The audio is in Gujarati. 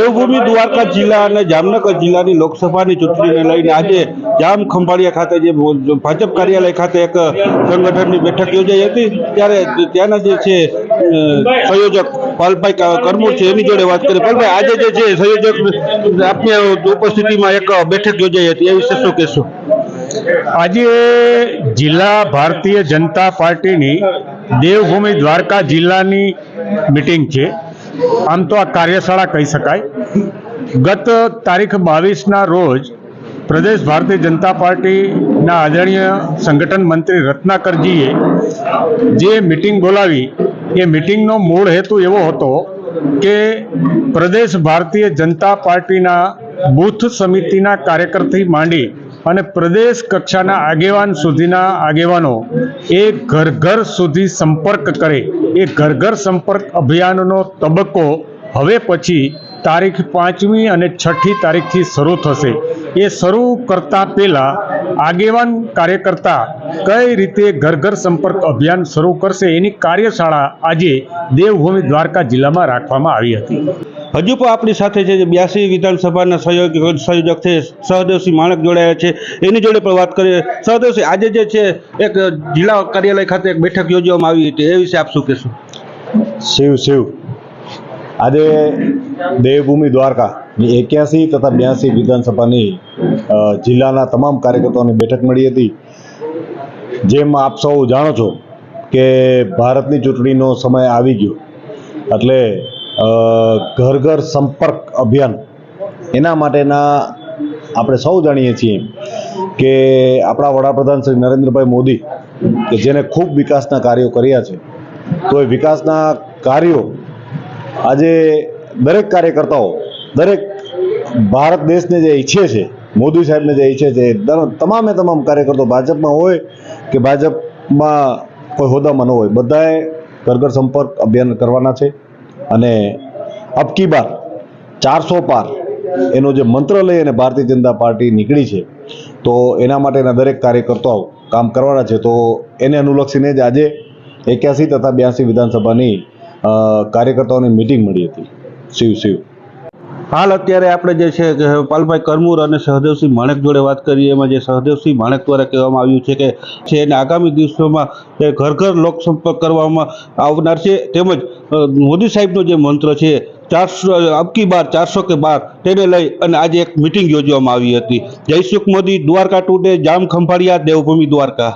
દેવભૂમિ દ્વારકા જિલ્લા અને જામનગર જિલ્લાની લોકસભાની ચૂંટણીને લઈને આજે જામ ખંભાળિયા ખાતે જે ભાજપ કાર્યાલય ખાતે એક સંગઠનની બેઠક યોજાઈ હતી. ત્યારે ત્યાંના જે છે સંયોજક પાલભાઈ કરમુર છે, એની જોડે વાત કરી. પાલભાઈ, આજે જે છે, સંયોજક આપની ઉપસ્થિતિમાં એક બેઠક યોજાઈ હતી. એ વિશે શું કહેશો? આજે જિલ્લા ભારતીય જનતા પાર્ટીની દેવભૂમિ દ્વારકા જિલ્લાની મિટિંગ છે. આમ તો આ કાર્યશાળા કહી શકાય. ગત તારીખ બાવીસના રોજ પ્રદેશ ભારતીય જનતા પાર્ટીના આદરણીય સંગઠન મંત્રી રત્નાકરજીએ જે મિટિંગ બોલાવી, એ મિટિંગનો મૂળ હેતુ એવો હતો કે પ્રદેશ ભારતીય જનતા પાર્ટીના બૂથ સમિતિના કાર્યકરથી માંડી અને પ્રદેશ કક્ષાના આગેવાન સુધીના આગેવાનો એ ઘર ઘર સુધી સંપર્ક કરે એ ઘર ઘર સંપર્ક અભિયાનનો તબક્કો હવે પછી તારીખ પાંચમી અને છઠ્ઠી તારીખથી શરૂ થશે. એ શરૂ કરતા પહેલા આગેવાન કાર્યકર્તા કઈ રીતે ઘર ઘર સંપર્ક અભિયાન શરૂ કરશે એની કાર્યશાળા આજે દેવભૂમિ દ્વારકા જિલ્લામાં રાખવામાં આવી હતી. હજુ પણ આપણી સાથે છે જે બ્યાસી વિધાનસભાના સહયોગ સંયોજક છે, સહદેવસિંહ માણક જોડાયા છે, એની જોડે પણ વાત કરીએ. સહદેવસિંહ, આજે જે છે, એક જિલ્લા કાર્યાલય ખાતે એક બેઠક યોજવામાં આવી હતી. એ વિશે આપ શું કહેશો? શિવ શિવ. આજે દેવભૂમિ દ્વારકા એક્યાસી તથા બ્યાસી વિધાનસભાની જિલ્લાના તમામ કાર્યકર્તાઓની બેઠક મળી હતી. જેમ આપ સૌ જાણો છો કે ભારતની ચૂંટણીનો સમય આવી ગયો. એટલે ઘર ઘર સંપર્ક અભિયાન. એના માટેના આપણે સૌ જાણીએ છીએ કે આપણા વડાપ્રધાન શ્રી નરેન્દ્રભાઈ મોદી, કે જેને ખૂબ વિકાસના કાર્યો કર્યા છે, તો એ વિકાસના કાર્યો આજે દરેક કાર્યકર્તાઓ, દરેક ભારત દેશને જે ઈચ્છે છે, મોદી સાહેબને જે ઈચ્છે છે તમામે તમામ કાર્યકર્તાઓ ભાજપમાં હોય કે ભાજપમાં કોઈ હોદ્દામાં ન હોય, બધાએ ઘર ઘર સંપર્ક અભિયાન કરવાના છે. અને અબકી બાર, ચારસો પાર એનો જે મંત્ર લઈ અને ભારતીય જનતા પાર્ટી નીકળી છે, તો એના માટેના દરેક કાર્યકર્તાઓ કામ કરવાના છે. તો એને અનુલક્ષીને જ આજે એક્યાસી તથા બ્યાસી વિધાનસભાની કાર્યકર્તાઓની મિટિંગ મળી હતી. શિવ શિવ હાલ અત્યારે આપણે જે છે પાલભાઈ કરમૂર અને સહદેવસિંહ માણેક જોડે વાત કરીએ, એમાં જે સહદેવસિંહ માણેક દ્વારા કહેવામાં આવ્યું છે કે છે એને આગામી દિવસોમાં એ ઘર ઘર લોકસંપર્ક કરવામાં આવનાર છે. તેમજ મોદી સાહેબનો જે મંત્ર છે, ચારસો, અબકી બાર, ચારસો કે બાર, તેને લઈ અને આજે એક મિટિંગ યોજવામાં આવી હતી. જયસુખ મોદી, દ્વારકા ટુડે જામ ખંભાળિયા દેવભૂમિ દ્વારકા.